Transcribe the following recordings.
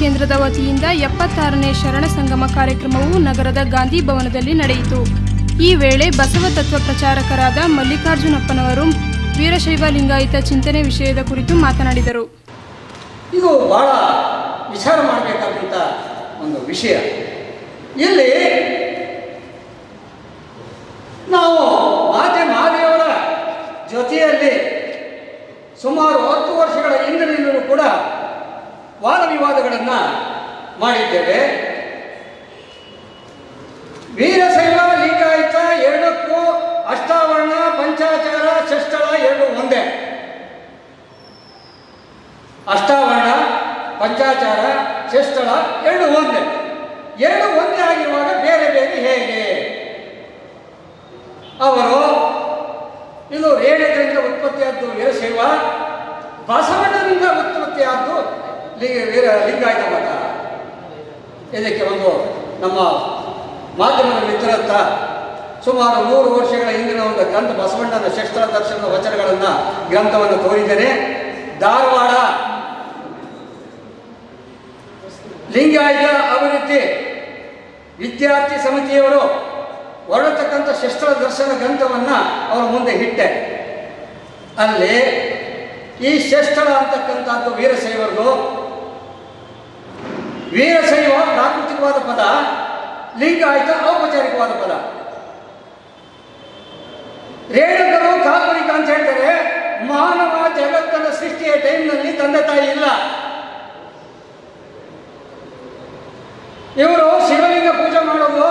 ಕೇಂದ್ರದ ವತಿಯಿಂದ ಎಪ್ಪತ್ತಾರನೇ ಶರಣ ಸಂಗಮ ಕಾರ್ಯಕ್ರಮವು ನಗರದ ಗಾಂಧಿ ಭವನದಲ್ಲಿ ನಡೆಯಿತು. ಈ ವೇಳೆ ಬಸವ ತತ್ವ ಪ್ರಚಾರಕರಾದ ಮಲ್ಲಿಕಾರ್ಜುನಪ್ಪನವರು, ವೀರಶೈವ ಲಿಂಗಾಯತ ಚಿಂತನೆ ವಿಷಯದ ಕುರಿತು ಮಾತನಾಡಿದರು. ಇದು ಬಹಳ ವಿಚಾರ ಮಾಡಬೇಕಾದಂಥ ಒಂದು ವಿಷಯ. ಇಲ್ಲಿ ನಾವು ಮಾತೆ ಮಹಾದೇವರ ಜೊತೆಯಲ್ಲಿ ಸುಮಾರು ಹತ್ತು ವರ್ಷಗಳ ಹಿಂದಿನಿಂದಲೂ ಕೂಡ ವಾದ ವಿವಾದಗಳನ್ನು ಮಾಡಿದ್ದೇವೆ. ವೀರಶೈವ, ಲಿಂಗಾಯತ ಎರಡಕ್ಕೂ ಅಷ್ಟಾವರ್ಣ, ಪಂಚಾಚಾರ ಷಷ್ಟಳ ಎರಡು ಒಂದೇ. ಅಷ್ಟಾವರ್ಣ, ಪಂಚಾಚಾರ ಷಷ್ಟಳ ಎರಡು ಒಂದೇ. ಎರಡು ಒಂದೇ ಆಗಿರುವಾಗ ಬೇರೆ ಬೇರೆ ಹೇಗೆ? ಅವರು, ಇದು ರೇಣದಿಂದ ಉತ್ಪತ್ತಿಯಾದ್ದು ವೀರಶೈವ, ಬಸವಣ್ಣನಿಂದ ಉತ್ಪತ್ತಿಯಾದ್ದು ವೀರ ಲಿಂಗಾಯತ ಮತ ಇದಕ್ಕೆ ಒಂದು ನಮ್ಮ ಮಾಧ್ಯಮದ ಮಿತ್ರತ್ತ ಸುಮಾರು ನೂರು ವರ್ಷಗಳ ಹಿಂದಿನ ಒಂದು ಗ್ರಂಥ ಬಸವಣ್ಣನ ಶಸ್ತ್ರ ದರ್ಶನದ ವಚನಗಳನ್ನು ಗ್ರಂಥವನ್ನು ತೋರಿದ್ದೇನೆ. ಧಾರವಾಡ ಲಿಂಗಾಯತ ಅಭಿವೃದ್ಧಿ ವಿದ್ಯಾರ್ಥಿ ಸಮಿತಿಯವರು ಹೊರಡತಕ್ಕಂಥ ಶಸ್ತ್ರ ದರ್ಶನ ಗ್ರಂಥವನ್ನು ಅವರ ಮುಂದೆ ಇಟ್ಟೆ. ಅಲ್ಲಿ ಈ ಶಸ್ತ್ರ ಅಂತಕ್ಕಂಥದ್ದು ವೀರಶೈವರದು ವೀರಶೈವ ಪ್ರಾಕೃತಿಕವಾದ ಪದ, ಲಿಂಗಾಯತ ಔಪಚಾರಿಕವಾದ ಪದ. ರೇಣುಕರು ಕಾಲ್ಪನಿಕ ಅಂತ ಹೇಳ್ತಾರೆ, ಮಾನವ ಜಗತ್ತನ ಸೃಷ್ಟಿಯ ಟೈಮ್ನಲ್ಲಿ ತಂದೆ ತಾಯಿ ಇಲ್ಲ. ಇವರು ಶಿವಲಿಂಗ ಪೂಜೆ ಮಾಡೋದು,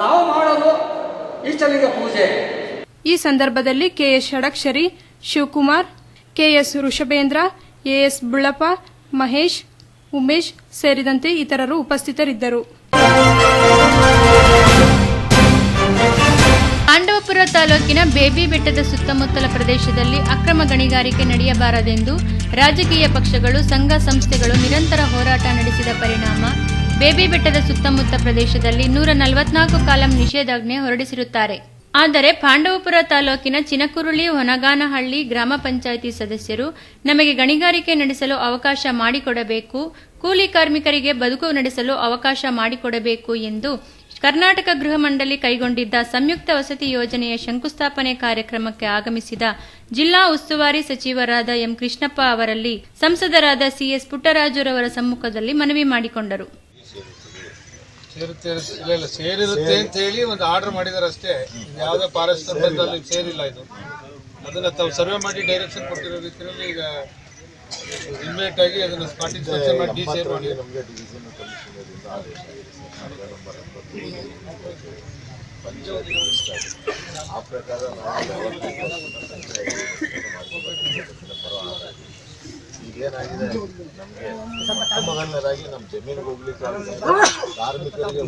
ನಾವು ಮಾಡೋದು ಇಷ್ಟಲಿಂಗ ಪೂಜೆ. ಈ ಸಂದರ್ಭದಲ್ಲಿ KS Shadakshari Shivakumar KS Rishabhendra AS Bullappa, Mahesh Umesh ಸೇರಿದಂತೆ ಇತರರು ಉಪಸ್ಥಿತರಿದ್ದರು. ಪಾಂಡವಪುರ ತಾಲೂಕಿನ ಬೇಬಿ ಬೆಟ್ಟದ ಸುತ್ತಮುತ್ತಲ ಪ್ರದೇಶದಲ್ಲಿ ಅಕ್ರಮ ಗಣಿಗಾರಿಕೆ ನಡೆಯಬಾರದೆಂದು ರಾಜಕೀಯ ಪಕ್ಷಗಳು, ಸಂಘ ಸಂಸ್ಥೆಗಳು ನಿರಂತರ ಹೋರಾಟ ನಡೆಸಿದ ಪರಿಣಾಮ ಬೇಬಿ ಬೆಟ್ಟದ ಸುತ್ತಮುತ್ತ ಪ್ರದೇಶದಲ್ಲಿ ನೂರ ನಲವತ್ನಾಲ್ಕು ಕಾಲಂ ನಿಷೇಧಾಜ್ಞೆ ಹೊರಡಿಸಿರುತ್ತಾರೆ. ಆದರೆ ಪಾಂಡವಪುರ ತಾಲೂಕಿನ ಚಿನಕುರುಳಿ ಹೊನಗಾನಹಳ್ಳಿ ಗ್ರಾಮ ಪಂಚಾಯಿತಿ ಸದಸ್ಯರು ನಮಗೆ ಗಣಿಗಾರಿಕೆ ನಡೆಸಲು ಅವಕಾಶ ಮಾಡಿಕೊಡಬೇಕು, ಕೂಲಿ ಕಾರ್ಮಿಕರಿಗೆ ಬದುಕು ನಡೆಸಲು ಅವಕಾಶ ಮಾಡಿಕೊಡಬೇಕು ಎಂದು ಕರ್ನಾಟಕ ಗೃಹ ಮಂಡಳಿ ಕೈಗೊಂಡಿದ್ದ ಸಂಯುಕ್ತ ವಸತಿ ಯೋಜನೆಯ ಶಂಕುಸ್ಥಾಪನೆ ಕಾರ್ಯಕ್ರಮಕ್ಕೆ ಆಗಮಿಸಿದ ಜಿಲ್ಲಾ ಉಸ್ತುವಾರಿ ಸಚಿವರಾದ ಎಂ ಕೃಷ್ಣಪ್ಪ ಅವರಲ್ಲಿ ಸಂಸದರಾದ ಸಿಎಸ್ ಪುಟ್ಟರಾಜುರವರ ಸಮ್ಮುಖದಲ್ಲಿ ಮನವಿ ಮಾಡಿಕೊಂಡರು. ಸೇರುತ್ತೆ ಇಲ್ಲ ಇಲ್ಲ ಸೇರಿರುತ್ತೆ ಅಂತ ಹೇಳಿ ಒಂದು ಆರ್ಡರ್ ಮಾಡಿದಾರೆ ಅಷ್ಟೇ. ಯಾವುದೇ ಫಾರೆಸ್ಟ್ ಬಂದಲ್ಲಿ ಸೇರಿಲ್ಲ ಇದು. ಅದನ್ನ ತಾವು ಸರ್ವೆ ಮಾಡಿ ಡೈರೆಕ್ಷನ್ ಕೊಟ್ಟಿರೋ ರೀತಿಯಲ್ಲಿ ಈಗ ಇಮ್ಮಿಡಿಯೇಟ್ ಆಗಿ ಅದನ್ನ ಪಾರ್ಟಿಸಿಪೇಷನ್ ಮಾಡಿ ಡಿ ಸೇರ್. ಮಾಡಿ ಆ ಪ್ರಕಾರ ನಾವು ನಮಗೆ ಮೊದಲನೇದಾಗಿ ನಮ್ಮ ಜಮೀನಿಗೆ ಹೋಗ್ಲಿಕ್ಕೆ. ಕಾರ್ಮಿಕರಿಗೆ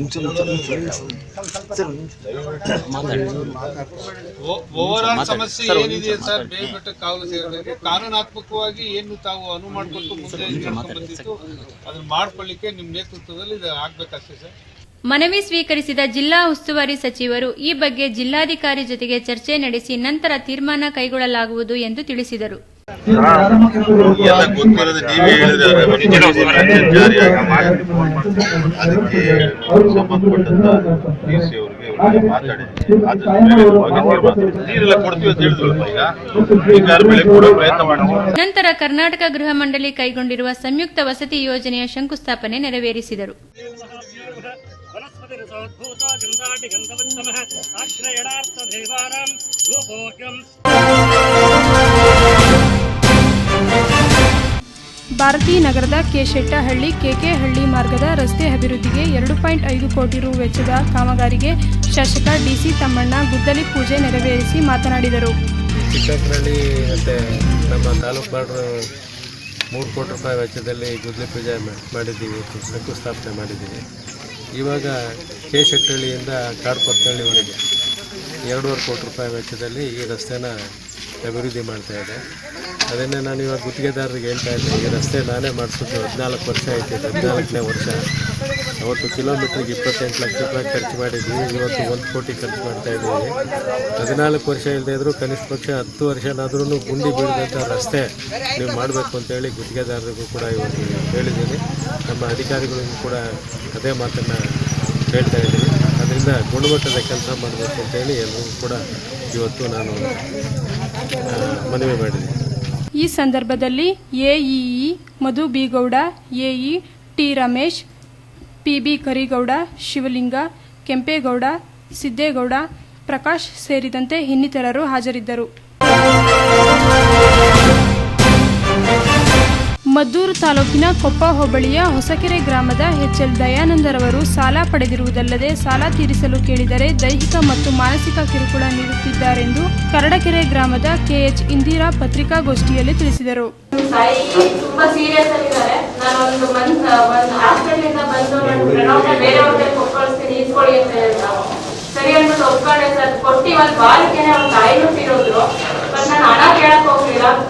ಸಮಸ್ಯೆ ಏನಿದೆ ಸರ್? ಬೇರ್ಪಟ್ಟ ಕಾವಲು ಸೇರಬೇಕು. ಕಾನೂನಾತ್ಮಕವಾಗಿ ಏನು ತಾವು ಅನುವು ಮಾಡಿಕೊಟ್ಟು ಮುಂದೆ ಬಂದಿತ್ತು ಅದನ್ನ ಮಾಡ್ಕೊಳ್ಳಿಕ್ಕೆ ನಿಮ್ಮ ನೇತೃತ್ವದಲ್ಲಿ ಇದು ಆಗ್ಬೇಕಷ್ಟೇ ಸರ್. ಮನವಿ ಸ್ವೀಕರಿಸಿದ ಜಿಲ್ಲಾ ಉಸ್ತುವಾರಿ ಸಚಿವರು ಈ ಬಗ್ಗೆ ಜಿಲ್ಲಾಧಿಕಾರಿ ಜೊತೆಗೆ ಚರ್ಚೆ ನಡೆಸಿ ನಂತರ ತೀರ್ಮಾನ ಕೈಗೊಳ್ಳಲಾಗುವುದು ಎಂದು ತಿಳಿಸಿದರು. ಎಲ್ಲ ಗೊತ್ತಿರೋದು ನೀವೇ ಹೇಳಿದ್ರೆ ಜಾರಿ ಅದಕ್ಕೆ ನಂತರ ಕರ್ನಾಟಕ ಗೃಹ ಮಂಡಳಿ ಕೈಗೊಂಡಿರುವ ಸಂಯುಕ್ತ ವಸತಿ ಯೋಜನೆಯ ಶಂಕುಸ್ಥಾಪನೆ ನೆರವೇರಿಸಿದರು. वनस्पतिरसोद्भूतो गन्धाटिगन्धवत्तमः आग्रयणार्थदेवानां रूपोऽयम् ಭಾರತೀ ನಗರದ ಕೆ ಶೆಟ್ಟಹಳ್ಳಿ ಕೆಕೆಹಳ್ಳಿ ಮಾರ್ಗದ ರಸ್ತೆ ಅಭಿವೃದ್ಧಿಗೆ ಎರಡು ಪಾಯಿಂಟ್ ಐದು ಕೋಟಿ ರು ವೆಚ್ಚದ ಕಾಮಗಾರಿಗೆ ಶಾಸಕ ಡಿಸಿ ತಮ್ಮಣ್ಣ ಗುದ್ದಲಿ ಪೂಜೆ ನೆರವೇರಿಸಿ ಮಾತನಾಡಿದರು ಚಿಕ್ಕಪ್ಪನಹಳ್ಳಿ ಮತ್ತು ನಮ್ಮ ತಾಲೂಕು ಬಾರ್ಡ್ರು ಮೂರು ಕೋಟಿ ರೂಪಾಯಿ ವೆಚ್ಚದಲ್ಲಿ ಗುದ್ಲಿ ಪೂಜೆ ಮಾ- ಮಾಡಿದ್ದೀವಿ ಶಂಕುಸ್ಥಾಪನೆ ಮಾಡಿದ್ದೀವಿ ಇವಾಗ ಕೆ ಶೆಟ್ಟಹಳ್ಳಿಯಿಂದ ಕಾಡ್ಕೊತ್ತಹಳ್ಳಿವರೆಗೆ ಎರಡೂವರೆ ಕೋಟಿ ರೂಪಾಯಿ ವೆಚ್ಚದಲ್ಲಿ ಈ ರಸ್ತೆನ ಅಭಿವೃದ್ಧಿ ಮಾಡ್ತಾ ಇದೆ. ಅದನ್ನೇ ನಾನು ಇವಾಗ ಗುತ್ತಿಗೆದಾರರಿಗೆ ಹೇಳ್ತಾ ಇದ್ದೆ, ಈ ರಸ್ತೆ ನಾನೇ ಮಾಡಿಸಿದ್ದು ಹದಿನಾಲ್ಕು ವರ್ಷ ಆಯ್ತು ಹದಿನಾಲ್ಕನೇ ವರ್ಷ. ಅವತ್ತು ಕಿಲೋಮೀಟ್ರಿಗೆ ಇಪ್ಪತ್ತೆಂಟು ಲಕ್ಷ ರೂಪಾಯಿ ಖರ್ಚು ಮಾಡಿದ್ವಿ ಇವತ್ತು ಒಂದು ಕೋಟಿ ಖರ್ಚು ಮಾಡ್ತಾ ಇದ್ದೀವಿ. ಹದಿನಾಲ್ಕು ವರ್ಷ ಇಲ್ಲದೇ ಇದ್ದರೂ ಕನಿಷ್ಠ ಪಕ್ಷ ಹತ್ತು ವರ್ಷನಾದ್ರೂ ಗುಂಡಿ ಬೀಳದಂಥ ರಸ್ತೆ ನೀವು ಮಾಡಬೇಕು ಅಂತೇಳಿ ಗುತ್ತಿಗೆದಾರರಿಗೂ ಕೂಡ ಇವತ್ತು ಹೇಳಿದ್ದೀನಿ. ನಮ್ಮ ಅಧಿಕಾರಿಗಳಿಗೂ ಕೂಡ ಅದೇ ಮಾತನ್ನು ಹೇಳ್ತಾ ಇದ್ದೀನಿ. ಅದರಿಂದ ಗುಣಮಟ್ಟದ ಕೆಲಸ ಮಾಡಬೇಕು ಅಂತೇಳಿ ಎಲ್ಲರಿಗೂ ಕೂಡ ಇವತ್ತು ನಾನು ಮನವಿ ಮಾಡಿದ್ದೀನಿ. ಈ ಸಂದರ್ಭದಲ್ಲಿ AEE Madhu B Gowda, AE T Ramesh PB Karigowda Shivalinga Kempegowda Siddegowda Prakash ಸೇರಿದಂತೆ ಇನ್ನಿತರರು ಹಾಜರಿದ್ದರು. ಮದ್ದೂರು ತಾಲೂಕಿನ ಕೊಪ್ಪ ಹೋಬಳಿಯ ಹೊಸಕೆರೆ ಗ್ರಾಮದ ಎಚ್ಎಲ್ ದಯಾನಂದರವರು ಸಾಲ ಪಡೆದಿರುವುದಲ್ಲದೆ ಸಾಲ ತೀರಿಸಲು ಕೇಳಿದರೆ ದೈಹಿಕ ಮತ್ತು ಮಾನಸಿಕ ಕಿರುಕುಳ ನೀಡುತ್ತಿದ್ದಾರೆಂದು ಕರಡಕೆರೆ ಗ್ರಾಮದ ಕೆಎಚ್ ಇಂದಿರಾ ಪತ್ರಿಕಾಗೋಷ್ಠಿಯಲ್ಲಿ ತಿಳಿಸಿದರು.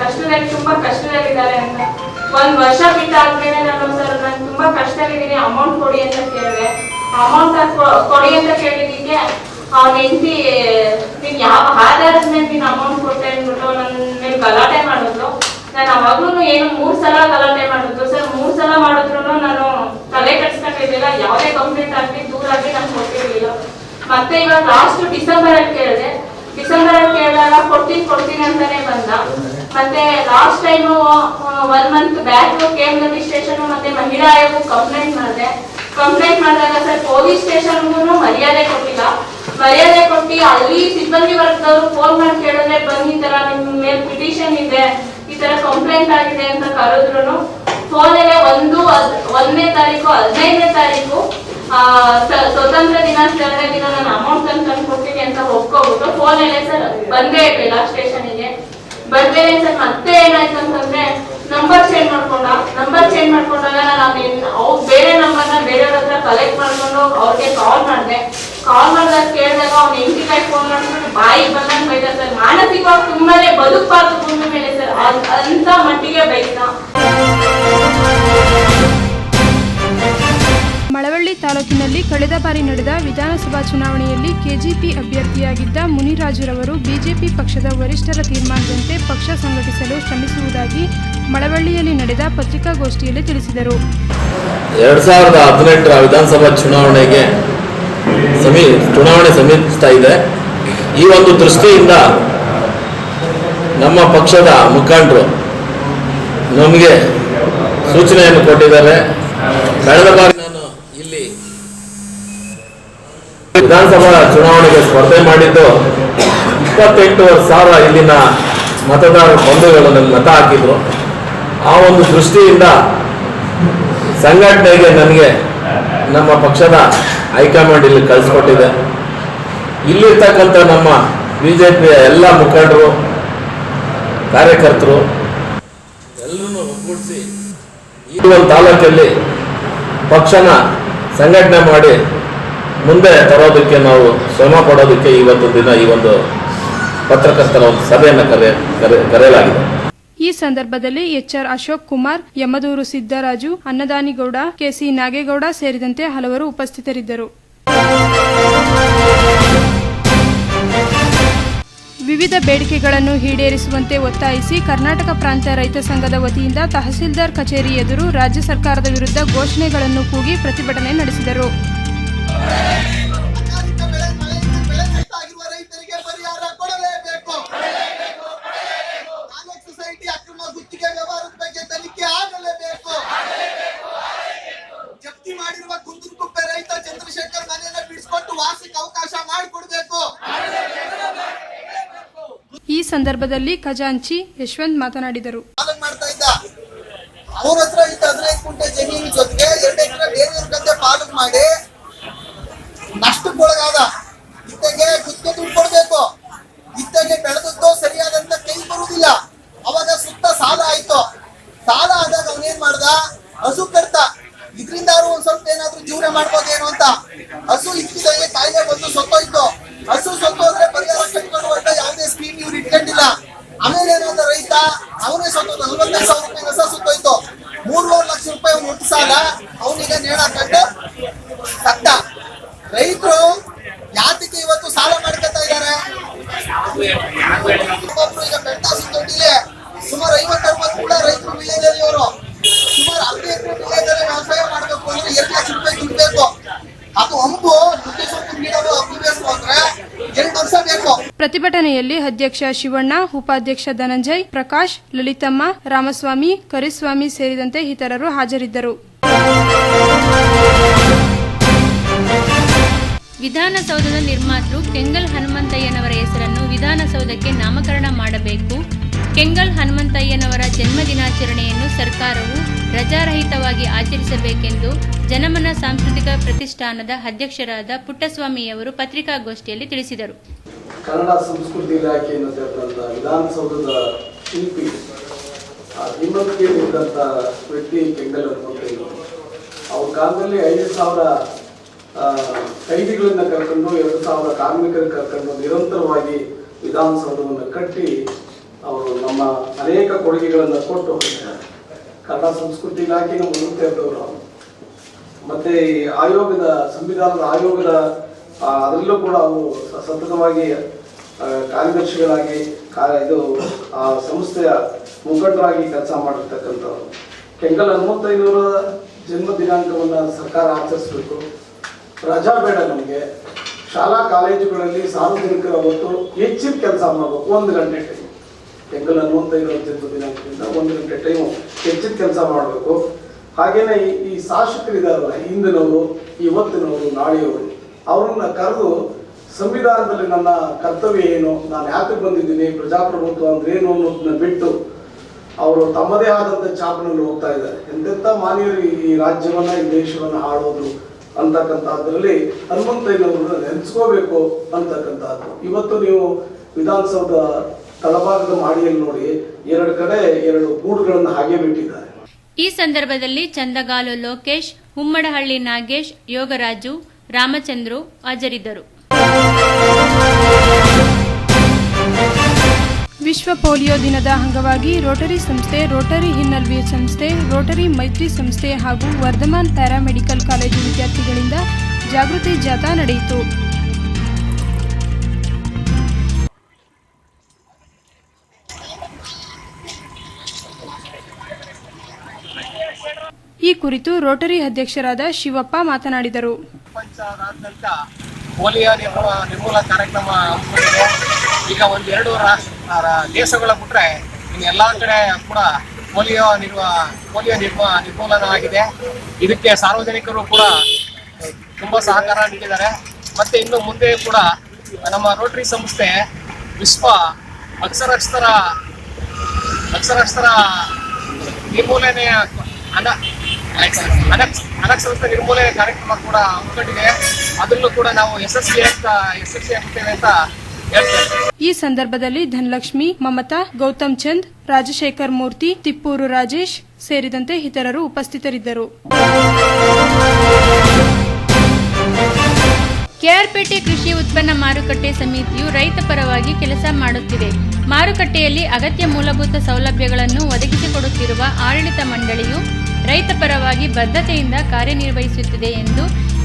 ಕಷ್ಟದಲ್ಲಿ, ತುಂಬಾ ಕಷ್ಟದಲ್ಲಿದ್ದಾರೆ ಅಂತ. ಒಂದ್ ವರ್ಷ ಬಿಟ್ಟಾದ್ಮೇಲೆ ನಾನು ಸರ್ ನಾನು ತುಂಬಾ ಕಷ್ಟದಲ್ಲಿದ್ದೀನಿ. ಅಮೌಂಟ್ ಕೊಡಿ ಅಂತ ಕೇಳಿದೆ. ಅಮೌಂಟ್ ಕೊಡಿ ಅಂತ ಕೇಳಿದ್ದಕ್ಕೆ ಅವ್ನ ಹೆಂಡತಿ, ನೀನ್ ಯಾವ ಆಧಾರದ ಮೇಲೆ ನೀನ್ ಅಮೌಂಟ್ ಕೊಟ್ಟೆ ಅಂದ್ಬಿಟ್ಟು ನನ್ನ ಮೇಲೆ ಗಲಾಟೆ ಮಾಡಿದ್ರು ನಾನು ಅವಾಗ್ಲೂ ಏನು ಮೂರ್ ಸಲ ಗಲಾಟೆ ಮಾಡಿದ್ರು ಸರ್ ಮೂರ್ ಸಲ ಮಾಡಿದ್ರು ನಾನು ತಲೆ ಕಟ್ಸ್ಕೊಂಡಿರ್ಲಿಲ್ಲ ಯಾವುದೇ ಕಂಪ್ಲೇಂಟ್ ಆಗ್ಲಿ, ದೂರ ಆಗ್ಲಿ ನಾನು ಕೊಟ್ಟಿರ್ಲಿಲ್ಲ. ಮತ್ತೆ ಇವಾಗ ಲಾಸ್ಟ್ ಡಿಸೆಂಬರ್ ಅಲ್ಲಿ ಕೇಳಿದೆ. ಡಿಸೆಂಬರ್ ಅಲ್ಲಿ ಕೇಳಿದಾಗ ಕೊಡ್ತೀನಿ ಕೊಡ್ತೀನಿ ಅಂತಾನೆ ಬಂದ. ಮತ್ತೆ last time one month back ಕೇಂದ್ರ ಸ್ಟೇಷನ್ ಮತ್ತೆ ಮಹಿಳಾ ಆಯೋಗ ಕಂಪ್ಲೇಂಟ್ ಮಾಡಿದೆ. ಕಂಪ್ಲೇಂಟ್ ಮಾಡಿದಾಗ ಸರ್ ಪೊಲೀಸ್ ಸ್ಟೇಷನ್ಗೂ ಮರ್ಯಾದೆ ಕೊಟ್ಟಿಲ್ಲ. ಮರ್ಯಾದೆ ಕೊಟ್ಟು ಅಲ್ಲಿ ಸಿಬ್ಬಂದಿ ವರ್ಗದವರು ಫೋನ್ ಮಾಡಿ ಕೇಳಿದ್ರೆ ಬಂದ್ ಈ ತರ ನಿಮ್ ಮೇಲೆ ಪಿಟಿಷನ್ ಇದೆ, ಈ ತರ ಕಂಪ್ಲೇಂಟ್ ಆಗಿದೆ ಅಂತ ಕರೆದ್ರು ಫೋನಲ್ಲೇ ಒಂದು ಒಂದನೇ ತಾರೀಕು, ಹದಿನೈದನೇ ತಾರೀಕು ಸ್ವತಂತ್ರ ದಿನಾಚರಣೆ ದಿನ ನಾನು ಅಮೌಂಟ್ ತಂದು ತಂದು ಕೊಡ್ತೀನಿ ಅಂತ ಒಪ್ಕೋಬಿಟ್ಟು ಫೋನಲ್ಲೇ ಸರ್ ಬಂದೇ ಇರಲಿಲ್ಲ ಸ್ಟೇಷನಿಗೆ ಬಂದೇನೆ ಸರ್ ಮತ್ತೆ ಏನಾಯ್ತು ಅಂತಂದ್ರೆ ನಂಬರ್ ಚೇಂಜ್ ಮಾಡ್ಕೊಂಡ ನಂಬರ್ ಚೇಂಜ್ ಮಾಡ್ಕೊಂಡಾಗ ನಾನು ಅವ್ರು ಬೇರೆ ನಂಬರ್ನ ಬೇರೆಯವ್ರ ಹತ್ರ ಕಲೆಕ್ಟ್ ಮಾಡ್ಕೊಂಡು ಅವ್ರಿಗೆ ಕಾಲ್ ಮಾಡಿದೆ. ಕಾಲ್ ಮಾಡಿದಾಗ ಕೇಳಿದಾಗ ಅವ್ನ ಕೈ ಫೋನ್ ಮಾಡ್ಕೊಂಡು ಬಾಯಿ ಬಂದಂಗೆ ಬೈದ ಸರ್ ಮಾನಸಿಕವಾಗಿ ತುಂಬಾನೇ ಬದುಕಬಾರ್ದು ಭೂಮಿ ಮೇಲೆ ಸರ್ ಅಂತ ಮಟ್ಟಿಗೆ ಬೈತ ಮಳವಳ್ಳಿ ತಾಲೂಕಿನಲ್ಲಿ ಕಳೆದ ಬಾರಿ ನಡೆದ ವಿಧಾನಸಭಾ ಚುನಾವಣೆಯಲ್ಲಿ ಕೆಜಿಪಿ ಅಭ್ಯರ್ಥಿಯಾಗಿದ್ದ ಮುನಿರಾಜುರವರು ಬಿಜೆಪಿ ಪಕ್ಷದ ವರಿಷ್ಠರ ತೀರ್ಮಾನದಂತೆ ಪಕ್ಷ ಸಂಘಟಿಸಲು ಶ್ರಮಿಸುವುದಾಗಿ ಮಳವಳ್ಳಿಯಲ್ಲಿ ನಡೆದ ಪತ್ರಿಕಾಗೋಷ್ಠಿಯಲ್ಲಿ ತಿಳಿಸಿದರು. ಎರಡ್ ಸಾವಿರದ ಹದಿನೆಂಟರ ವಿಧಾನಸಭಾ ಚುನಾವಣೆಗೆ ಸಮೀ, ಚುನಾವಣೆ ಸಮೀಪಿಸ್ತಾ ಇದೆ. ಈ ಒಂದು ದೃಷ್ಟಿಯಿಂದ ನಮ್ಮ ಪಕ್ಷದ ಮುಖಂಡರು ನಮಗೆ ಸೂಚನೆಯನ್ನು ಕೊಟ್ಟಿದ್ದಾರೆ. ಕಳೆದ ಬಾರಿ ನಾನು ಇಲ್ಲಿ ವಿಧಾನಸಭಾ ಚುನಾವಣೆಗೆ ಸ್ಪರ್ಧೆ ಮಾಡಿದ್ದು ಇಪ್ಪತ್ತೆಂಟು ಸಾವಿರ ಇಲ್ಲಿನ ಮತದಾರ ಬಂಧುಗಳು ನನಗೆ ಮತ ಹಾಕಿದ್ರು. ಆ ಒಂದು ದೃಷ್ಟಿಯಿಂದ ಸಂಘಟನೆಗೆ ನನಗೆ ನಮ್ಮ ಪಕ್ಷದ ಹೈಕಮಾಂಡ್ ಇಲ್ಲಿ ಕಳಿಸ್ಕೊಟ್ಟಿದೆ. ಇಲ್ಲಿರ್ತಕ್ಕಂಥ ನಮ್ಮ ಬಿ ಜೆ ಪಿಯ ಎಲ್ಲ ಮುಖಂಡರು, ಕಾರ್ಯಕರ್ತರು, ಎಲ್ಲರನ್ನು ಒಗ್ಗೂಡಿಸಿ ಈ ಒಂದು ತಾಲೂಕಲ್ಲಿ ಪಕ್ಷನ ಸಂಘಟನೆ ಮಾಡಿ ಮುಂದೆ ತರೋದಕ್ಕೆ ನಾವು ಶ್ರಮ ಪಡೋದಕ್ಕೆ ಇವತ್ತು ದಿನ ಈ ಒಂದು ಪತ್ರಕರ್ತರ ಒಂದು ಸಭೆಯನ್ನು ಕರೆ ಕರೆ, ಕರೆಯಲಾಗಿದೆ. ಈ ಸಂದರ್ಭದಲ್ಲಿ ಎಚ್ಆರ್ ಅಶೋಕ್ ಕುಮಾರ್, ಯಮದೂರು ಸಿದ್ದರಾಜು, ಅನ್ನದಾನಿಗೌಡ, ಕೆಸಿ ನಾಗೇಗೌಡ ಸೇರಿದಂತೆ ಹಲವರು ಉಪಸ್ಥಿತರಿದ್ದರು. ವಿವಿಧ ಬೇಡಿಕೆಗಳನ್ನು ಈಡೇರಿಸುವಂತೆ ಒತ್ತಾಯಿಸಿ ಕರ್ನಾಟಕ ಪ್ರಾಂತ ರೈತ ಸಂಘದ ವತಿಯಿಂದ ತಹಸೀಲ್ದಾರ್ ಕಚೇರಿ ಎದುರು ರಾಜ್ಯ ಸರ್ಕಾರದ ವಿರುದ್ಧ ಘೋಷಣೆಗಳನ್ನು ಕೂಗಿ ಪ್ರತಿಭಟನೆ ನಡೆಸಿದರು. ಈ ಸಂದರ್ಭದಲ್ಲಿ ಖಜಾಂಚಿ ಯಶವಂತ್ ಮಾತನಾಡಿದರು. ಅವ್ರ ಹತ್ರ ಇದ್ದ ಹದಿನೈದು ಕುಂಟೆ ಜಮೀನು ಜೊತೆಗೆ ಎರಡು ಎಕರೆ ಬೇರೆಯವ್ರ ಗದ್ದೆ ಪಾಲಕ್ ಮಾಡಿ ನಷ್ಟಕ್ಕೊಳಗಾದ ಇತ್ತಗೆ ಗುತ್ತಿಗೆ ದುಡ್ಡು ಕೊಡಬೇಕು ಇತ್ತಗೆ ಬೆಳೆದದ್ದು ಸರಿಯಾದಂತ ಕೈ ಬರುವುದಿಲ್ಲ. ಅವಾಗ ಸುತ್ತ ಸಾಲ ಆಯ್ತು. ಸಾಲ ಆದಾಗ ಅವನೇನ್ ಮಾಡ್ದ? ಹಸು ಕಟ್ತ ಇದರಿಂದ ಒಂದ್ ಸ್ವಲ್ಪ ಏನಾದ್ರು ಜೀವನ ಮಾಡ್ಬೋದೇನೋ ಅಂತ. ಹಸು ಇಕ್ಕಿದಂಗೆ ಕಾಯಿಲೆ ಬಂದು ಸೊತ್ತೋಯ್ತು. ಹಸು ಸೊತ್ತೋದ್ರೆ ಪರಿಹಾರ ಕಟ್ಕೊಂಡು ಯಾವುದೇ ಸ್ಕೀಮ್ ಇವ್ರು ಇಟ್ಕೊಂಡಿಲ್ಲ. ಆಮೇಲೆ ಏನಾದ ರೈತ? ಅವನೇ ಸತ್ತೋದು ನಲ್ವತ್ತೈದು ಪ್ರತಿಭಟನೆಯಲ್ಲಿ ಅಧ್ಯಕ್ಷ ಶಿವಣ್ಣ, ಉಪಾಧ್ಯಕ್ಷ ಧನಂಜಯ್, ಪ್ರಕಾಶ್, ಲಲಿತಮ್ಮ, ರಾಮಸ್ವಾಮಿ, ಕರಿಸ್ವಾಮಿ ಸೇರಿದಂತೆ ಇತರರು ಹಾಜರಿದ್ದರು. ವಿಧಾನಸೌಧದ ನಿರ್ಮಾತೃ ಕೆಂಗಲ್ ಹನುಮಂತಯ್ಯನವರ ಹೆಸರನ್ನು ವಿಧಾನಸೌಧಕ್ಕೆ ನಾಮಕರಣ ಮಾಡಬೇಕು. ಕೆಂಗಲ್ ಹನುಮಂತಯ್ಯನವರ ಜನ್ಮ ದಿನಾಚರಣೆಯನ್ನು ಸರ್ಕಾರವು ರಜಾರಹಿತವಾಗಿ ಆಚರಿಸಬೇಕೆಂದು ಜನಮನ ಸಾಂಸ್ಕೃತಿಕ ಪ್ರತಿಷ್ಠಾನದ ಅಧ್ಯಕ್ಷರಾದ ಪುಟ್ಟಸ್ವಾಮಿಯವರು ಪತ್ರಿಕಾಗೋಷ್ಠಿಯಲ್ಲಿ ತಿಳಿಸಿದರು. ಕನ್ನಡ ಸಂಸ್ಕೃತಿ ಇಲಾಖೆಯನ್ನು ಅನ್ನತಕ್ಕಂಥ ವಿಧಾನಸೌಧದ ಶಿಲ್ಪಿ ಹಿಮ್ಮಕ್ಕೆ ಇದ್ದಂಥ ವ್ಯಕ್ತಿ ಕೆಂಗಲ್ ಹನುಮಂತಯ್ಯ ಅವ್ರ ಕಾಲದಲ್ಲಿ ಐದು ಸಾವಿರ ಕೈದಿಗಳನ್ನು ಕರ್ಕೊಂಡು, ಎರಡು ಸಾವಿರ ಕಾರ್ಮಿಕರನ್ನ ಕರ್ಕೊಂಡು ನಿರಂತರವಾಗಿ ವಿಧಾನಸೌಧವನ್ನು ಕಟ್ಟಿ ಅವರು ನಮ್ಮ ಅನೇಕ ಕೊಡುಗೆಗಳನ್ನು ಕೊಟ್ಟು ಕನ್ನಡ ಸಂಸ್ಕೃತಿ ಇಲಾಖೆಯನ್ನು ಮುಂದೆ ಇದ್ದವರು ಅವರು. ಮತ್ತೆ ಈ ಆಯೋಗದ, ಸಂವಿಧಾನದ ಆಯೋಗದ ಅದರಲ್ಲೂ ಕೂಡ ಅವರು ಸತತವಾಗಿ ಕಾರ್ಯದರ್ಶಿಗಳಾಗಿ ಇದು, ಆ, ಸಂಸ್ಥೆಯ ಮುಖಂಡರಾಗಿ ಕೆಲಸ ಮಾಡಿರ್ತಕ್ಕಂಥವ್ರು. ಕೆಂಗಲ್ ಹನುಮಂತಯ್ಯನವರ ಜನ್ಮ ದಿನಾಂಕವನ್ನು ಸರ್ಕಾರ ಆಚರಿಸಬೇಕು. ರಜಾ ಬೇಡ ನಮಗೆ. ಶಾಲಾ ಕಾಲೇಜುಗಳಲ್ಲಿ ಸಾರ್ವಜನಿಕರ ಹೊತ್ತು ಹೆಚ್ಚಿನ ಕೆಲಸ ಮಾಡಬೇಕು. ಒಂದು ಗಂಟೆ ಟೈಮ್ ಕೆಂಗಲ್ ಹನುಮಂತಯ್ಯನವರ ಜನ್ಮ ದಿನಾಂಕದಿಂದ ಒಂದು ಗಂಟೆ ಟೈಮು ಹೆಚ್ಚಿನ ಕೆಲಸ ಮಾಡಬೇಕು. ಹಾಗೇನೆ ಈ ಈ ಶಾಸಕರಿದಾರಲ್ಲ ಹಿಂದಿನವರು ಇವತ್ತಿನವರು, ನಾಳೆಯವರು ಅವ್ರನ್ನ ಕರೆದು ಸಂವಿಧಾನದಲ್ಲಿ ನನ್ನ ಕರ್ತವ್ಯ ಏನು, ನಾನು ಯಾಕೆ ಬಂದಿದ್ದೀನಿ, ಪ್ರಜಾಪ್ರಭುತ್ವ ಅಂದ್ರೆ ಏನು ಅನ್ನೋದನ್ನ ಬಿಟ್ಟು ಅವರು ತಮ್ಮದೇ ಆದಂಥ ಚಾಪನಲ್ಲಿ ಹೋಗ್ತಾ ಇದ್ದಾರೆ. ಎಂತೆಂಥ ಮಾನ್ಯರು ಈ ರಾಜ್ಯವನ್ನ, ಈ ದೇಶವನ್ನ ಆಳೋದು ಅಂತಕ್ಕಂಥದ್ರಲ್ಲಿ ಹನುಮಂತಯ್ಯನವ್ರನ್ನ ನೆನೆಸ್ಕೋಬೇಕು ಅಂತಕ್ಕಂಥದ್ದು. ಇವತ್ತು ನೀವು ವಿಧಾನಸೌಧ ತಳಭಾಗದ ಮಾಡಿಯಲ್ಲಿ ನೋಡಿ ಎರಡು ಕಡೆ ಎರಡು ಗೂಡುಗಳನ್ನು ಹಾಗೆ ಬಿಟ್ಟಿದ್ದಾರೆ. ಈ ಸಂದರ್ಭದಲ್ಲಿ ಚಂದಗಾಲು ಲೋಕೇಶ್ ಉಮ್ಮಡಹಳ್ಳಿ ನಾಗೇಶ್, ಯೋಗರಾಜು ರಾಮಚಂದ್ರು ಹಾಜರಿದ್ದರು. ವಿಶ್ವ ಪೋಲಿಯೋ ದಿನದ ಅಂಗವಾಗಿ ರೋಟರಿ ಸಂಸ್ಥೆ, ರೋಟರಿ ಹಿನ್ನಲ್ವಿಯ ಸಂಸ್ಥೆ, ರೋಟರಿ ಮೈತ್ರಿ ಸಂಸ್ಥೆ ಹಾಗೂ ವರ್ಧಮಾನ್ ಪ್ಯಾರಾಮೆಡಿಕಲ್ ಕಾಲೇಜು ವಿದ್ಯಾರ್ಥಿಗಳಿಂದ ಜಾಗೃತಿ ಜಾಥಾ ನಡೆಯಿತು. ಈ ಕುರಿತು ರೋಟರಿ ಅಧ್ಯಕ್ಷರಾದ ಶಿವಪ್ಪ ಮಾತನಾಡಿದರು. ಪ್ರಪಂಚದಾದ್ಯಂತ ಪೋಲಿಯೋ ನಿರ್ಮೂಲ ನಿರ್ಮೂಲ ಕಾರ್ಯಕ್ರಮ ಈಗ ಒಂದು ಎರಡು ರಾಷ್ಟ್ರ ದೇಶಗಳ ಬಿಟ್ರೆ ಇನ್ನು ಎಲ್ಲ ಕಡೆ ಕೂಡ ಪೋಲಿಯೋ ನಿರ್ವ ಪೋಲಿಯೋ ನಿರ್ಮ ನಿರ್ಮೂಲನ ಆಗಿದೆ. ಇದಕ್ಕೆ ಸಾರ್ವಜನಿಕರು ಕೂಡ ತುಂಬಾ ಸಹಕಾರ ನೀಡಿದ್ದಾರೆ. ಮತ್ತೆ ಇನ್ನು ಮುಂದೆ ಕೂಡ ನಮ್ಮ ರೋಟರಿ ಸಂಸ್ಥೆ ವಿಶ್ವ ಅಕ್ಷರಸ್ಥರ ಅಕ್ಷರಸ್ಥರ ನಿರ್ಮೂಲನೆಯ ಅನ ಅನಕ್ಷ ಅನಕ್ಷರಸ್ಥ ನಿರ್ಮೂಲನೆ ಕಾರ್ಯಕ್ರಮ ಕೂಡ ಹಮ್ಮಿಕೊಂಡಿದೆ ಅದನ್ನು ಕೂಡ ನಾವು ಯಶಸ್ವಿ ಅಂತ ಯಶಸ್ವಿ ಆಗ್ತೇವೆ ಅಂತ ಈ ಸಂದರ್ಭದಲ್ಲಿ ಧನಲಕ್ಷ್ಮಿ ಮಮತಾ ಗೌತಮ್ ಚಂದ್ ರಾಜಶೇಖರ್ ಮೂರ್ತಿ ತಿಪ್ಪೂರು ರಾಜೇಶ್ ಸೇರಿದಂತೆ ಇತರರು ಉಪಸ್ಥಿತರಿದ್ದರು. ಕೆಆರ್ಪೇಟೆ ಕೃಷಿ ಉತ್ಪನ್ನ ಮಾರುಕಟ್ಟೆ ಸಮಿತಿಯು ರೈತ ಪರವಾಗಿ ಕೆಲಸ ಮಾಡುತ್ತಿದೆ. ಮಾರುಕಟ್ಟೆಯಲ್ಲಿ ಅಗತ್ಯ ಮೂಲಭೂತ ಸೌಲಭ್ಯಗಳನ್ನು ಒದಗಿಸಿಕೊಡುತ್ತಿರುವ ಆಡಳಿತ ಮಂಡಳಿಯು ರೈತ ಪರವಾಗಿ ಬದ್ಧತೆಯಿಂದ ಕಾರ್ಯನಿರ್ವಹಿಸುತ್ತಿದೆ ಎಂದು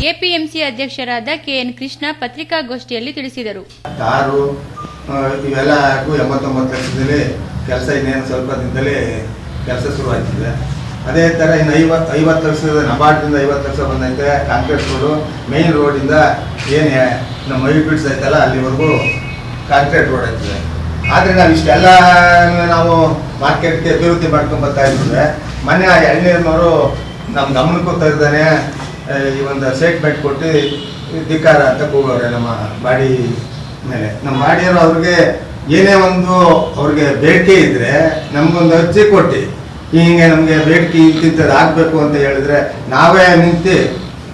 ಎಪಿಎಂಸಿ ಅಧ್ಯಕ್ಷರಾದ ಕೆಎನ್ ಕೃಷ್ಣ ಪತ್ರಿಕಾಗೋಷ್ಠಿಯಲ್ಲಿ ತಿಳಿಸಿದರು. ಕಾರು ಇವೆಲ್ಲ ಇವೆಲ್ಲಕ್ಕೂ ಎಂಬತ್ತೊಂಬತ್ತು ಲಕ್ಷದಲ್ಲಿ ಕೆಲಸ ಇನ್ನೇನು ಸ್ವಲ್ಪ ದಿನದಲ್ಲಿ ಕೆಲಸ ಶುರುವಾಗ್ತಿದೆ ಅದೇ ಥರ ಇನ್ನು ಐವತ್ತು ಐವತ್ತು ಲಕ್ಷದ ನಬಾರ್ಡ್ದಿಂದ ಐವತ್ತು ಲಕ್ಷ ಬಂದಂತೆ, ಕಾಂಕ್ರೀಟ್ ರೋಡು ಮೇನ್ ರೋಡಿಂದ ಏನು ನಮ್ಮ ಮೈ ಬಿಡ್ಸ್ ಐತಲ್ಲ ಅಲ್ಲಿವರೆಗೂ ಕಾಂಕ್ರೀಟ್ ರೋಡ್ ಆಗ್ತದೆ ಆದರೆ ನಾವು ಇಷ್ಟೆಲ್ಲ ನಾವು ಮಾರ್ಕೆಟ್ಗೆ ಅಭಿವೃದ್ಧಿ ಮಾಡ್ಕೊಂಡು ಬರ್ತಾ ಇದ್ದಾರೆ ಮೊನ್ನೆ ಆ ಎಳ್ನೀರಿನವರು ನಮ್ಮ ಗಮನಕ್ಕೂ ತೆಗ್ದಾನೆ ಈ ಒಂದು ಸ್ಟೇಟ್ಮೆಂಟ್ ಕೊಟ್ಟು ಧಿಕ್ಕಾರ ಅಂತ ಕೂಗವ್ರೆ ನಮ್ಮ ಬಾಡಿ ಮೇಲೆ. ನಮ್ಮ ಬಾಡಿಯವರು ಅವ್ರಿಗೆ ಏನೇ ಒಂದು ಅವ್ರಿಗೆ ಬೇಡಿಕೆ ಇದ್ರೆ ನಮ್ಗೊಂದು ಅರ್ಜಿ ಕೊಟ್ಟು ಹಿಂಗೆ ನಮಗೆ ಬೇಡಿಕೆ ಇಂತಿಂಥದ್ದು ಆಗಬೇಕು ಅಂತ ಹೇಳಿದ್ರೆ ನಾವೇ ನಿಂತು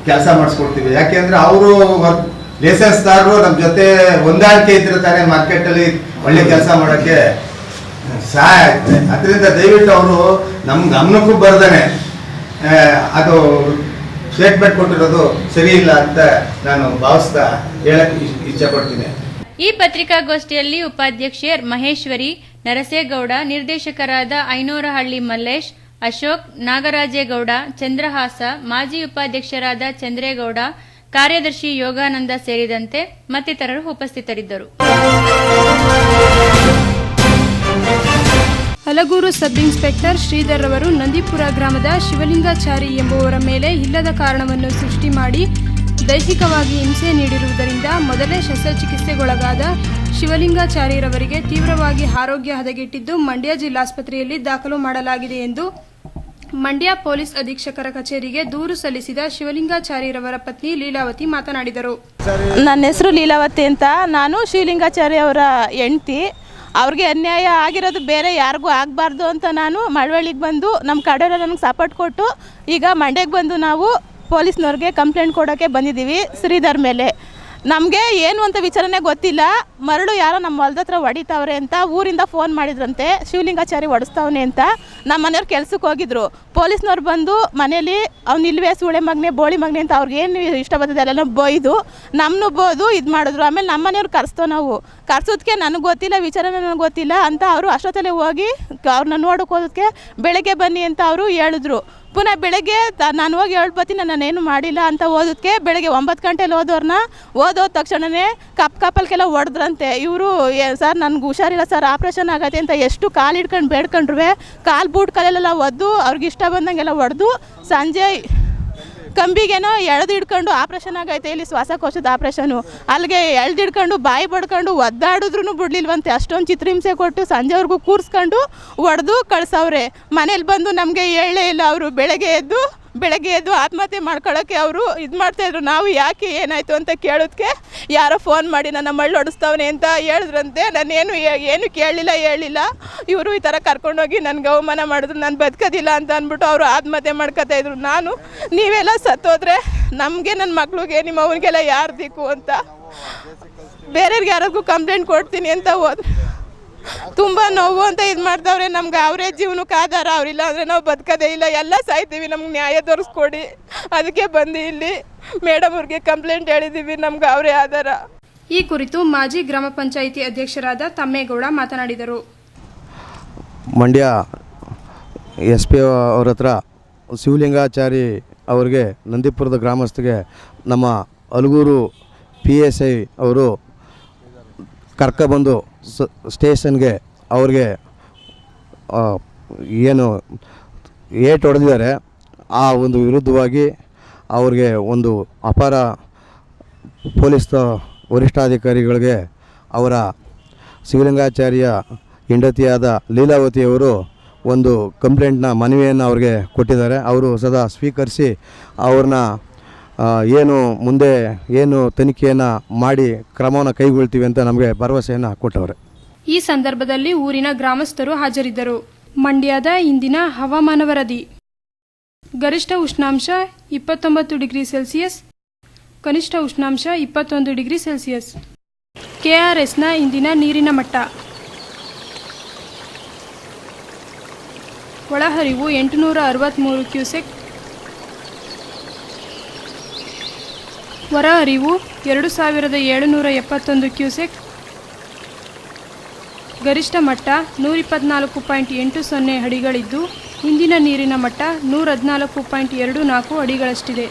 ಕೆಲಸ ಮಾಡಿಸ್ಕೊಡ್ತೀವಿ. ಯಾಕೆಂದ್ರೆ ಅವರು ಲೈಸೆನ್ಸ್ದಾರರು ನಮ್ಮ ಜೊತೆ ಹೊಂದಾಣಿಕೆ ಇದ್ರೆ ತಾನೇ ಮಾರ್ಕೆಟಲ್ಲಿ ಒಳ್ಳೆ ಕೆಲಸ ಮಾಡೋಕ್ಕೆ ಸಹಾಯ ಆಗ್ತದೆ ಅದರಿಂದ ದಯವಿಟ್ಟು ಅವರು ನಮ್ಮ ಗಮನಕ್ಕೂ ಬರ್ದಾನೆ. ಅದು ಸ್ಟೇಟ್ಮೆಂಟ್ ಕೊಟ್ಟಿರೋದು ಸರಿ ಇಲ್ಲ ಅಂತ ನಾನು ಭಾವಿಸ್ತಾ ಇಚ್ಛೆ ಪಡ್ತೀನಿ ಈ ಪತ್ರಿಕಾಗೋಷ್ಠಿಯಲ್ಲಿ ಉಪಾಧ್ಯಕ್ಷೆ ಮಹೇಶ್ವರಿ, ನರಸೇಗೌಡ, ನಿರ್ದೇಶಕರಾದ ಐನೂರಹಳ್ಳಿ ಮಲ್ಲೇಶ್, ಅಶೋಕ್, ನಾಗರಾಜೇಗೌಡ, ಚಂದ್ರಹಾಸ, ಮಾಜಿ ಉಪಾಧ್ಯಕ್ಷರಾದ ಚಂದ್ರೇಗೌಡ, ಕಾರ್ಯದರ್ಶಿ ಯೋಗಾನಂದ ಸೇರಿದಂತೆ ಮತ್ತಿತರರು ಉಪಸ್ಥಿತರಿದ್ದರು. ಹಲಗೂರು ಸಬ್ ಇನ್ಸ್ಪೆಕ್ಟರ್ ಶ್ರೀಧರ್ ಅವರು ನಂದಿಪುರ ಗ್ರಾಮದ ಶಿವಲಿಂಗಾಚಾರಿ ಎಂಬುವರ ಮೇಲೆ ಇಲ್ಲದ ಕಾರಣವನ್ನು ಸೃಷ್ಟಿ ಮಾಡಿ ದೈಹಿಕವಾಗಿ ಹಿಂಸೆ ನೀಡಿರುವುದರಿಂದ ಮೊದಲೇ ಶಸ್ತ್ರಚಿಕಿತ್ಸೆಗೊಳಗಾದ ಶಿವಲಿಂಗಾಚಾರ್ಯರವರಿಗೆ ತೀವ್ರವಾಗಿ ಆರೋಗ್ಯ ಹದಗೆಟ್ಟಿದ್ದು ಮಂಡ್ಯ ಜಿಲ್ಲಾಸ್ಪತ್ರೆಯಲ್ಲಿ ದಾಖಲು ಮಾಡಲಾಗಿದೆ ಎಂದು ಮಂಡ್ಯ ಪೊಲೀಸ್ ಅಧೀಕ್ಷಕರ ಕಚೇರಿಗೆ ದೂರು ಸಲ್ಲಿಸಿದ ಶಿವಲಿಂಗಾಚಾರ್ಯರವರ ಪತ್ನಿ ಲೀಲಾವತಿ ಮಾತನಾಡಿದರು. ನನ್ನ ಹೆಸರು ಲೀಲಾವತಿ ಅಂತ. ನಾನು ಶಿವಲಿಂಗಾಚಾರ್ಯ ಅವರ ಹೆಂಡ್ತಿ. ಅವ್ರಿಗೆ ಅನ್ಯಾಯ ಆಗಿರೋದು ಬೇರೆ, ಯಾರಿಗೂ ಆಗಬಾರ್ದು ಅಂತ ನಾನು ಮಳವಳ್ಳಿಗೆ ಬಂದು ನಮ್ಮ ಕಡೆಯವರು ನನಗೆ ಸಪೋರ್ಟ್ ಕೊಟ್ಟು ಈಗ ಮಂಡ್ಯಕ್ಕೆ ಬಂದು ನಾವು ಪೊಲೀಸ್ನವ್ರಿಗೆ ಕಂಪ್ಲೇಂಟ್ ಕೊಡೋಕ್ಕೆ ಬಂದಿದ್ದೀವಿ ಶ್ರೀಧರ್ ಮೇಲೆ. ನಮಗೆ ಏನು ಅಂತ ವಿಚಾರನೆ ಗೊತ್ತಿಲ್ಲ. ಮರಳು ಯಾರೋ ನಮ್ಮ ಹೊಲ್ದ ಹತ್ರ ಹೊಡಿತಾವ್ರೆ ಅಂತ ಊರಿಂದ ಫೋನ್ ಮಾಡಿದ್ರಂತೆ. ಶಿವಲಿಂಗಾಚಾರಿ ಹೊಡಿಸ್ತಾವನೆ ಅಂತ ನಮ್ಮ ಮನೆಯವ್ರು ಕೆಲ್ಸಕ್ಕೆ ಹೋಗಿದ್ರು. ಪೊಲೀಸ್ನವ್ರು ಬಂದು ಮನೇಲಿ ಅವ್ನು ಇಲ್ವೇ ಸೂಳೆ ಮಗನೆ, ಬೋಳಿ ಮಗನೆ ಅಂತ ಅವ್ರಿಗೆ ಏನು ಇಷ್ಟ ಬರ್ತದೆ ಅಲ್ಲೆಲ್ಲ ಬೈದು ನಮ್ಮನ್ನು ಬೋದು ಇದು ಮಾಡಿದ್ರು. ಆಮೇಲೆ ನಮ್ಮ ಮನೆಯವ್ರು ಕರೆಸ್ತೋ ನಾವು. ಕರ್ಸೋದಕ್ಕೆ ನನಗೆ ಗೊತ್ತಿಲ್ಲ, ವಿಚಾರನೇ ನನಗೆ ಗೊತ್ತಿಲ್ಲ ಅಂತ ಅವರು ಅಷ್ಟೊತ್ತಲ್ಲೇ ಹೋಗಿ ಅವ್ರನ್ನ ನೋಡೋಕೆ ಹೋದಕ್ಕೆ ಬೆಳಗ್ಗೆ ಬನ್ನಿ ಅಂತ ಅವರು ಹೇಳಿದ್ರು. ಪುನಃ ಬೆಳಗ್ಗೆ ನಾನು ಹೋಗಿ ಹೇಳ್ಬತ್ತೀನಿ ನಾನೇನು ಮಾಡಿಲ್ಲ ಅಂತ ಓದೋದಕ್ಕೆ ಬೆಳಗ್ಗೆ ಒಂಬತ್ತು ಗಂಟೆಲಿ ಓದೋರ್ನ, ಓದೋದ ತಕ್ಷಣವೇ ಕಪ್ ಕಪ್ಪಲ್ಗೆಲ್ಲ ಹೊಡೆದ್ರಂತೆ. ಇವರು ಸರ್, ನನಗೆ ಹುಷಾರಿಲ್ಲ ಸರ್, ಆಪ್ರೇಷನ್ ಆಗತ್ತೆ ಅಂತ ಎಷ್ಟು ಕಾಲು ಹಿಡ್ಕೊಂಡು ಬೇಡ್ಕೊಂಡ್ರು ಕಾಲು ಬೂಟ್ ಕಾಲೆಲ್ಲ ಒದ್ದು, ಅವ್ರಿಗೆ ಇಷ್ಟ ಬಂದಂಗೆಲ್ಲ ಹೊಡೆದು, ಸಂಜೆ ಕಂಬಿಗೇನೋ ಎಳೆದು ಹಿಡ್ಕೊಂಡು ಆಪ್ರೇಷನ್ ಆಗೈತೆ, ಇಲ್ಲಿ ಶ್ವಾಸಕೋಶದ ಆಪ್ರೇಷನು. ಅಲ್ಲಿಗೆ ಎಳ್ದು ಹಿಡ್ಕೊಂಡು ಬಾಯಿ ಬಡ್ಕೊಂಡು ಒದ್ದಾಡಿದ್ರು ಬಿಡ್ಲಿಲ್ವಂತೆ. ಅಷ್ಟೊಂದು ಚಿತ್ರಹಿಂಸೆ ಕೊಟ್ಟು ಸಂಜೆವರೆಗೂ ಕೂರಿಸ್ಕೊಂಡು ಒಡೆದು ಕಳ್ಸವ್ರೆ. ಮನೇಲಿ ಬಂದು ನಮಗೆ ಹೇಳೇ ಇಲ್ಲ ಅವರು, ಬೆಳಗ್ಗೆ ಎದ್ದು ಬೆಳಗ್ಗೆ ಎದ್ದು ಆತ್ಮಹತ್ಯೆ ಮಾಡ್ಕೊಳ್ಳೋಕ್ಕೆ ಅವರು ಇದು ಮಾಡ್ತಾಯಿದ್ರು ನಾವು ಯಾಕೆ ಏನಾಯಿತು ಅಂತ ಕೇಳೋದಕ್ಕೆ ಯಾರೋ ಫೋನ್ ಮಾಡಿ ನನ್ನ ಮಳ್ಳು ಹೊಡಿಸ್ತವನೆ ಅಂತ ಹೇಳಿದ್ರಂತೆ. ನಾನೇನು ಏನು ಕೇಳಲಿಲ್ಲ ಹೇಳಿಲ್ಲ. ಇವರು ಈ ಥರ ಕರ್ಕೊಂಡೋಗಿ ನನಗೆ ಅವಮಾನ ಮಾಡಿದ್ರು. ನಾನು ಬದುಕೋದಿಲ್ಲ ಅಂತ ಅಂದ್ಬಿಟ್ಟು ಅವರು ಆತ್ಮಹತ್ಯೆ ಮಾಡ್ಕೊತಾಯಿದ್ರು ನಾನು, ನೀವೆಲ್ಲ ಸತ್ತೋದ್ರೆ ನಮಗೆ ನನ್ನ ಮಕ್ಳಿಗೆ ನಿಮ್ಮ ಅವನಿಗೆಲ್ಲ ಯಾರು ದಿಕ್ಕು ಅಂತ. ಬೇರೆಯವ್ರಿಗೆ ಯಾರಿಗೂ ಕಂಪ್ಲೇಂಟ್ ಕೊಡ್ತೀನಿ ಅಂತ ಹೋದ್ರೆ ತುಂಬ ನೋವು ಅಂತ ಇದು ಮಾಡ್ತಾವ್ರೆ ನಮ್ಗೆ ಅವರೇ ಜೀವನಕ್ಕೆ ಆಧಾರ. ಅವರಿಲ್ಲ ಅಂದರೆ ನಾವು ಬದುಕೋದೇ ಇಲ್ಲ. ಎಲ್ಲ ಸಾಯ್ತೀವಿ. ನಮ್ಗೆ ನ್ಯಾಯ ತೋರಿಸ್ಕೊಡಿ. ಅದಕ್ಕೆ ಬಂದು ಇಲ್ಲಿ ಮೇಡಮ್ ಅವ್ರಿಗೆ ಕಂಪ್ಲೇಂಟ್ ಹೇಳಿದ್ದೀವಿ ನಮ್ಗೆ ಅವರೇ ಆಧಾರ. ಈ ಕುರಿತು ಮಾಜಿ ಗ್ರಾಮ ಪಂಚಾಯಿತಿ ಅಧ್ಯಕ್ಷರಾದ ತಮ್ಮೇಗೌಡ ಮಾತನಾಡಿದರು. ಮಂಡ್ಯ ಎಸ್ ಪಿ ಅವ್ರ ಹತ್ರ ಶಿವಲಿಂಗಾಚಾರಿ ಅವರಿಗೆ ನಂದಿಪುರದ ಗ್ರಾಮಸ್ಥರಿಗೆ ನಮ್ಮ ಅಲಗೂರು ಪಿ ಎಸ್ ಐ ಅವರು ಕರ್ಕೊಬಂದು ಸ, ಸ್ಟೇಷನ್ಗೆ ಅವ್ರಿಗೆ ಏನು, ಏಟ್ ಹೊಡೆದಿದ್ದಾರೆ. ಆ ಒಂದು ವಿರುದ್ಧವಾಗಿ ಅವ್ರಿಗೆ ಒಂದು ಅಪಾರ ಪೊಲೀಸ್ ವರಿಷ್ಠಾಧಿಕಾರಿಗಳಿಗೆ ಅವರ ಶಿವಲಿಂಗಾಚಾರ್ಯ ಹೆಂಡತಿಯಾದ ಲೀಲಾವತಿಯವರು ಒಂದು ಕಂಪ್ಲೇಂಟ್ನ ಮನವಿಯನ್ನು ಅವ್ರಿಗೆ ಕೊಟ್ಟಿದ್ದಾರೆ. ಅವರು ಸದಾ ಸ್ವೀಕರಿಸಿ ಅವ್ರನ್ನ ಏನು ಮುಂದೆ ಏನು ತನಿಖೆಯನ್ನು ಮಾಡಿ ಕ್ರಮವನ್ನು ಕೈಗೊಳ್ತೀವಿ ಅಂತ ನಮಗೆ ಭರವಸೆಯನ್ನು ಕೊಟ್ಟವರು. ಈ ಸಂದರ್ಭದಲ್ಲಿ ಊರಿನ ಗ್ರಾಮಸ್ಥರು ಹಾಜರಿದ್ದರು. ಮಂಡ್ಯದ ಇಂದಿನ ಹವಾಮಾನ ವರದಿ. ಗರಿಷ್ಠ ಉಷ್ಣಾಂಶ ಇಪ್ಪತ್ತೊಂಬತ್ತು ಡಿಗ್ರಿ ಸೆಲ್ಸಿಯಸ್, ಕನಿಷ್ಠ ಉಷ್ಣಾಂಶ ಇಪ್ಪತ್ತೊಂದು ಡಿಗ್ರಿ ಸೆಲ್ಸಿಯಸ್. ಕೆಆರ್ಎಸ್ನ ಇಂದಿನ ನೀರಿನ ಮಟ್ಟ. ಒಳಹರಿವು ಎಂಟುನೂರ ಅರವತ್ತ್ಮೂರು ಕ್ಯೂಸೆಕ್ ಹೊರಹರಿವು ಎರಡು ಸಾವಿರದ ಏಳುನೂರ ಎಪ್ಪತ್ತೊಂದು ಕ್ಯೂಸೆಕ್. ಗರಿಷ್ಠ ಮಟ್ಟ ನೂರಿಪ್ಪತ್ನಾಲ್ಕು ಪಾಯಿಂಟ್ ಎಂಟು ಸೊನ್ನೆ ಅಡಿಗಳಿದ್ದು ಇಂದಿನ ನೀರಿನ ಮಟ್ಟ ನೂರ ಹದಿನಾಲ್ಕು ಪಾಯಿಂಟ್ ಎರಡು ನಾಲ್ಕು ಅಡಿಗಳಷ್ಟಿದೆ.